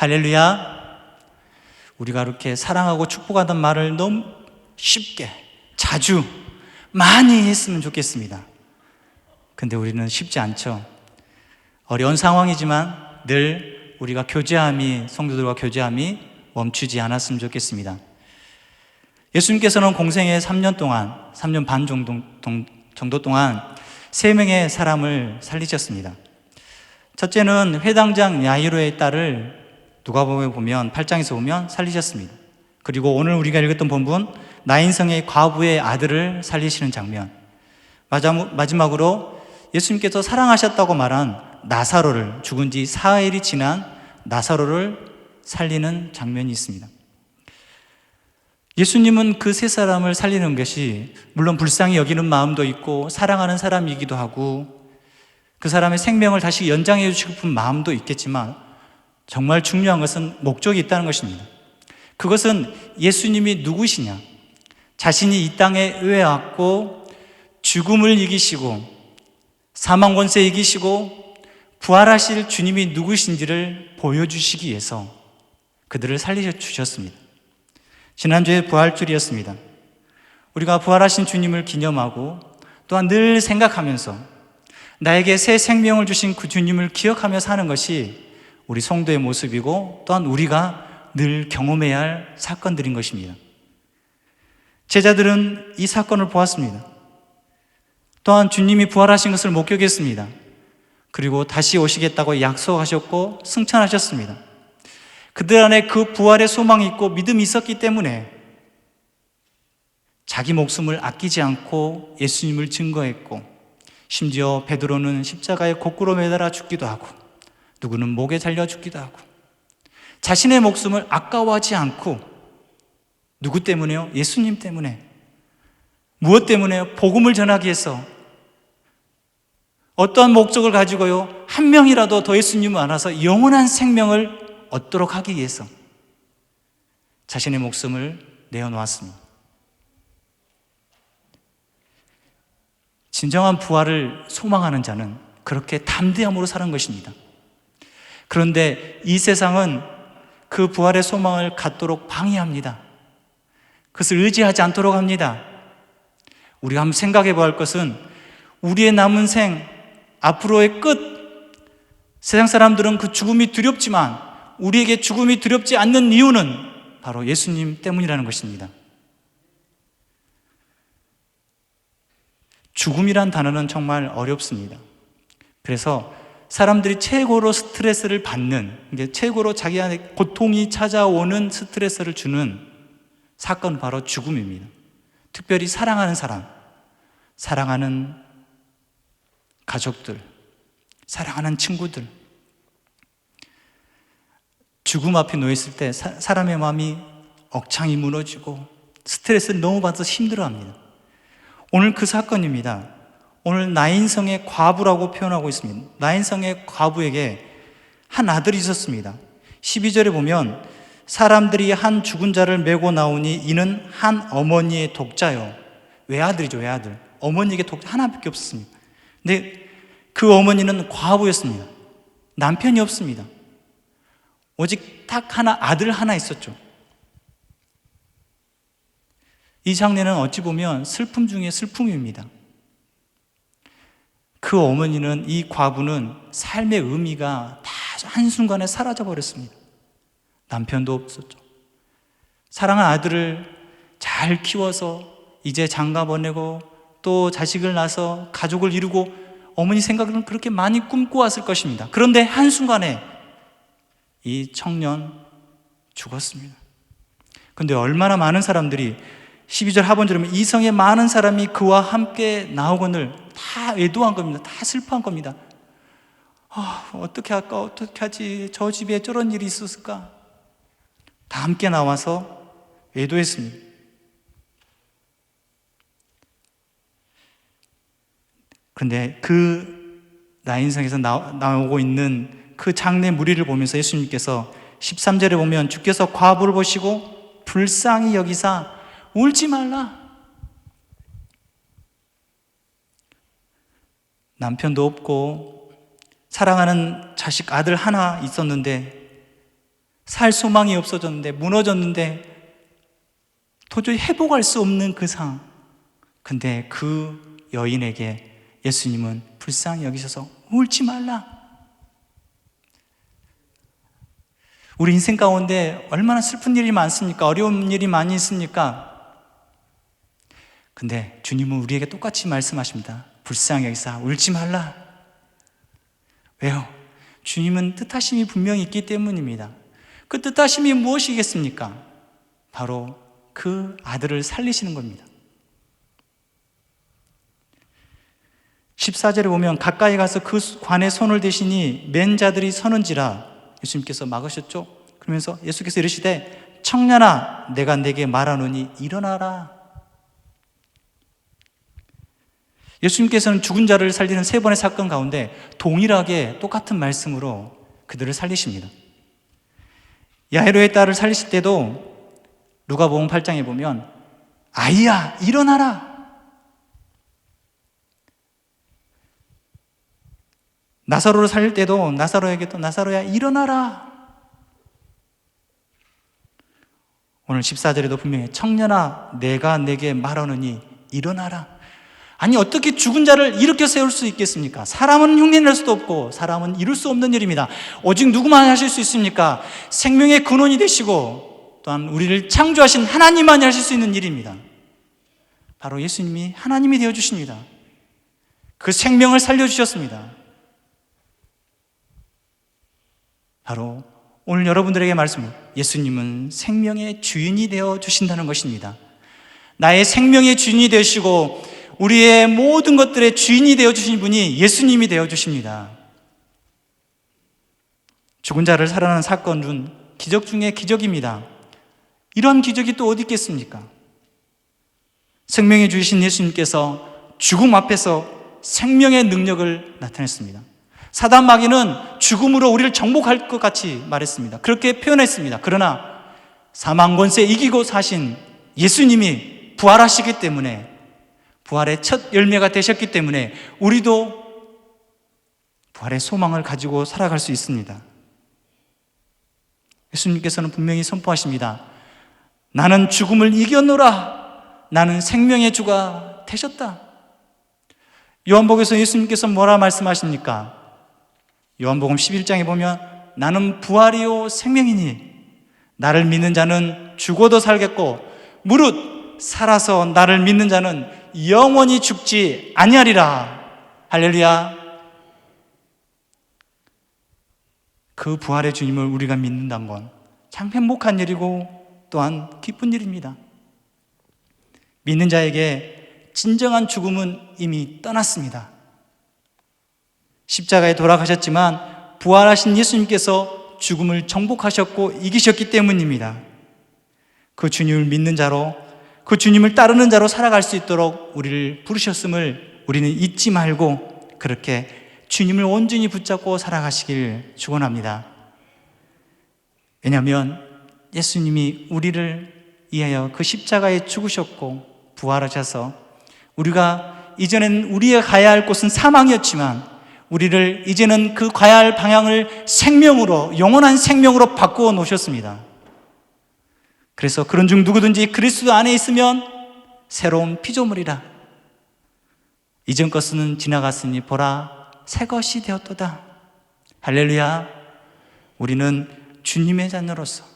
할렐루야. 우리가 이렇게 사랑하고 축복하던 말을 너무 쉽게, 자주, 많이 했으면 좋겠습니다. 근데 우리는 쉽지 않죠. 어려운 상황이지만 늘 우리가 교제함이, 성도들과 교제함이 멈추지 않았으면 좋겠습니다. 예수님께서는 공생애 3년 동안, 3년 반 정도, 정도 동안 세 명의 사람을 살리셨습니다. 첫째는 회당장 야이로의 딸을 누가복음에 보면 8장에서 보면 살리셨습니다. 그리고 오늘 우리가 읽었던 본문 나인성의 과부의 아들을 살리시는 장면. 마지막으로 예수님께서 사랑하셨다고 말한 나사로를 죽은 지 사일이 지난 나사로를 살리는 장면이 있습니다. 예수님은 그 세 사람을 살리는 것이 물론 불쌍히 여기는 마음도 있고 사랑하는 사람이기도 하고 그 사람의 생명을 다시 연장해 주고 싶은 마음도 있겠지만 정말 중요한 것은 목적이 있다는 것입니다. 그것은 예수님이 누구시냐? 자신이 이 땅에 의해왔고 죽음을 이기시고 사망 권세 이기시고 부활하실 주님이 누구신지를 보여주시기 위해서 그들을 살리셔 주셨습니다. 지난주에 부활주일이었습니다. 우리가 부활하신 주님을 기념하고 또한 늘 생각하면서 나에게 새 생명을 주신 그 주님을 기억하며 사는 것이 우리 성도의 모습이고 또한 우리가 늘 경험해야 할 사건들인 것입니다. 제자들은 이 사건을 보았습니다. 또한 주님이 부활하신 것을 목격했습니다. 그리고 다시 오시겠다고 약속하셨고 승천하셨습니다. 그들 안에 그 부활의 소망이 있고 믿음이 있었기 때문에 자기 목숨을 아끼지 않고 예수님을 증거했고 심지어 베드로는 십자가에 거꾸로 매달아 죽기도 하고 누구는 목에 달려 죽기도 하고 자신의 목숨을 아까워하지 않고 누구 때문에요? 예수님 때문에 무엇 때문에요? 복음을 전하기 위해서 어떠한 목적을 가지고요 한 명이라도 더 예수님을 알아서 영원한 생명을 얻도록 하기 위해서 자신의 목숨을 내어놓았습니다. 진정한 부활을 소망하는 자는 그렇게 담대함으로 사는 것입니다. 그런데 이 세상은 그 부활의 소망을 갖도록 방해합니다. 그것을 의지하지 않도록 합니다. 우리가 한번 생각해 볼 것은 우리의 남은 생, 앞으로의 끝, 세상 사람들은 그 죽음이 두렵지만 우리에게 죽음이 두렵지 않는 이유는 바로 예수님 때문이라는 것입니다. 죽음이란 단어는 정말 어렵습니다. 그래서 사람들이 최고로 스트레스를 받는, 최고로 자기한테 고통이 찾아오는 스트레스를 주는 사건은 바로 죽음입니다. 특별히 사랑하는 사람, 사랑하는 가족들, 사랑하는 친구들, 죽음 앞에 놓였을 때 사, 람의 마음이 억창이 무너지고 스트레스를 너무 받아서 힘들어 합니다. 오늘 그 사건입니다. 오늘 나인성의 과부라고 표현하고 있습니다. 나인성의 과부에게 한 아들이 있었습니다. 12절에 보면 사람들이 한 죽은 자를 메고 나오니 이는 한 어머니의 독자요. 외아들이죠, 외아들. 어머니에게 독자 하나밖에 없었습니다. 근데 그 어머니는 과부였습니다. 남편이 없습니다. 오직 딱 하나, 아들 하나 있었죠. 이 장례는 어찌 보면 슬픔 중에 슬픔입니다. 그 어머니는, 이 과부는 삶의 의미가 다 한순간에 사라져 버렸습니다. 남편도 없었죠. 사랑한 아들을 잘 키워서 이제 장가 보내고 또 자식을 낳아서 가족을 이루고 어머니 생각은 그렇게 많이 꿈꿔왔을 것입니다. 그런데 한순간에 이 청년 죽었습니다. 근데 얼마나 많은 사람들이 12절 하본절에 이성의 많은 사람이 그와 함께 나오거늘 다 애도한 겁니다. 다 슬퍼한 겁니다. 아, 어떻게 할까? 어떻게 하지? 저 집에 저런 일이 있었을까? 다 함께 나와서 애도했습니다. 그런데 그 나인성에서 나오고 있는 그 장례 무리를 보면서 예수님께서 13절에 보면 주께서 과부를 보시고 불쌍히 여기사 울지 말라. 남편도 없고 사랑하는 자식 아들 하나 있었는데 살 소망이 없어졌는데 무너졌는데 도저히 회복할 수 없는 그 상황. 근데 그 여인에게 예수님은 불쌍히 여기셔서 울지 말라. 우리 인생 가운데 얼마나 슬픈 일이 많습니까? 어려운 일이 많이 있습니까? 근데 주님은 우리에게 똑같이 말씀하십니다. 불쌍히 여기서 울지 말라. 왜요? 주님은 뜻하심이 분명히 있기 때문입니다. 그 뜻하심이 무엇이겠습니까? 바로 그 아들을 살리시는 겁니다. 14절에 보면 가까이 가서 그 관에 손을 대시니 맨 자들이 서는지라 예수님께서 막으셨죠. 그러면서 예수께서 이르시되 청년아 내가 내게 말하노니 일어나라. 예수님께서는 죽은 자를 살리는 세 번의 사건 가운데 동일하게 똑같은 말씀으로 그들을 살리십니다. 야헤로의 딸을 살리실 때도 누가복음 8장에 보면 아이야 일어나라. 나사로를 살릴 때도 나사로에게도 나사로야 일어나라. 오늘 14절에도 분명히 청년아 내가 내게 말하느니 일어나라. 아니 어떻게 죽은 자를 일으켜 세울 수 있겠습니까? 사람은 흉내낼 수도 없고 사람은 이룰 수 없는 일입니다. 오직 누구만 하실 수 있습니까? 생명의 근원이 되시고 또한 우리를 창조하신 하나님만이 하실 수 있는 일입니다. 바로 예수님이 하나님이 되어 주십니다. 그 생명을 살려 주셨습니다. 바로 오늘 여러분들에게 말씀, 예수님은 생명의 주인이 되어 주신다는 것입니다. 나의 생명의 주인이 되시고 우리의 모든 것들의 주인이 되어 주신 분이 예수님이 되어 주십니다. 죽은 자를 살아나는 사건은 기적 중의 기적입니다. 이런 기적이 또 어디 있겠습니까? 생명의 주신 예수님께서 죽음 앞에서 생명의 능력을 나타냈습니다. 사단 마귀는 죽음으로 우리를 정복할 것 같이 말했습니다. 그렇게 표현했습니다. 그러나 사망 권세 이기고 사신 예수님이 부활하시기 때문에 부활의 첫 열매가 되셨기 때문에 우리도 부활의 소망을 가지고 살아갈 수 있습니다. 예수님께서는 분명히 선포하십니다. 나는 죽음을 이겨노라. 나는 생명의 주가 되셨다. 요한복에서 예수님께서 뭐라 말씀하십니까? 요한복음 11장에 보면 나는 부활이요 생명이니 나를 믿는 자는 죽어도 살겠고 무릇 살아서 나를 믿는 자는 영원히 죽지 아니하리라. 할렐루야. 그 부활의 주님을 우리가 믿는다는 건 참 행복한 일이고 또한 기쁜 일입니다. 믿는 자에게 진정한 죽음은 이미 떠났습니다. 십자가에 돌아가셨지만 부활하신 예수님께서 죽음을 정복하셨고 이기셨기 때문입니다. 그 주님을 믿는 자로 그 주님을 따르는 자로 살아갈 수 있도록 우리를 부르셨음을 우리는 잊지 말고 그렇게 주님을 온전히 붙잡고 살아가시길 축원합니다. 왜냐하면 예수님이 우리를 위하여 그 십자가에 죽으셨고 부활하셔서 우리가 이전엔 우리가 가야 할 곳은 사망이었지만 우리를 이제는 그 가야 할 방향을 생명으로 영원한 생명으로 바꾸어 놓으셨습니다. 그래서 그런 중 누구든지 그리스도 안에 있으면 새로운 피조물이라. 이전 것은 지나갔으니 보라 새 것이 되었도다. 할렐루야. 우리는 주님의 자녀로서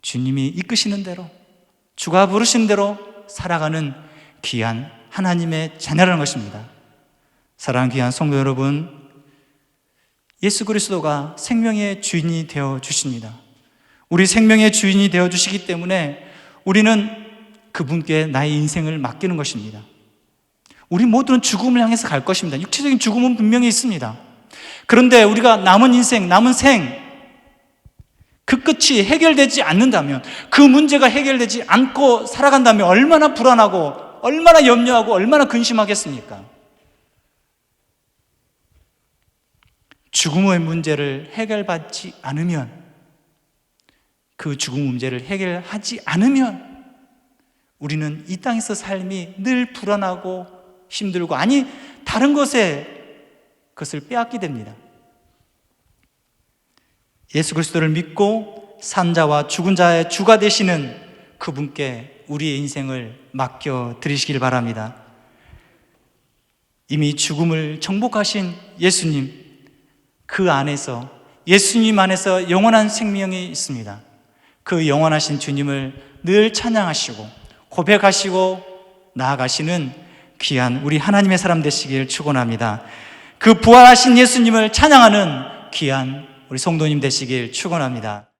주님이 이끄시는 대로 주가 부르신 대로 살아가는 귀한 하나님의 자녀라는 것입니다. 사랑 귀한 성도 여러분, 예수 그리스도가 생명의 주인이 되어 주십니다. 우리 생명의 주인이 되어 주시기 때문에 우리는 그분께 나의 인생을 맡기는 것입니다. 우리 모두는 죽음을 향해서 갈 것입니다. 육체적인 죽음은 분명히 있습니다. 그런데 우리가 남은 인생, 남은 생, 그 끝이 해결되지 않는다면, 그 문제가 해결되지 않고 살아간다면 얼마나 불안하고, 얼마나 염려하고, 얼마나 근심하겠습니까? 죽음의 문제를 해결받지 않으면 그 죽음 문제를 해결하지 않으면 우리는 이 땅에서 삶이 늘 불안하고 힘들고 아니 다른 것에 그것을 빼앗게 됩니다. 예수 그리스도를 믿고 산 자와 죽은 자의 주가 되시는 그분께 우리의 인생을 맡겨 드리시길 바랍니다. 이미 죽음을 정복하신 예수님, 그 안에서, 예수님 안에서 영원한 생명이 있습니다. 그 영원하신 주님을 늘 찬양하시고, 고백하시고, 나아가시는 귀한 우리 하나님의 사람 되시길 축원합니다. 그 부활하신 예수님을 찬양하는 귀한 우리 성도님 되시길 축원합니다.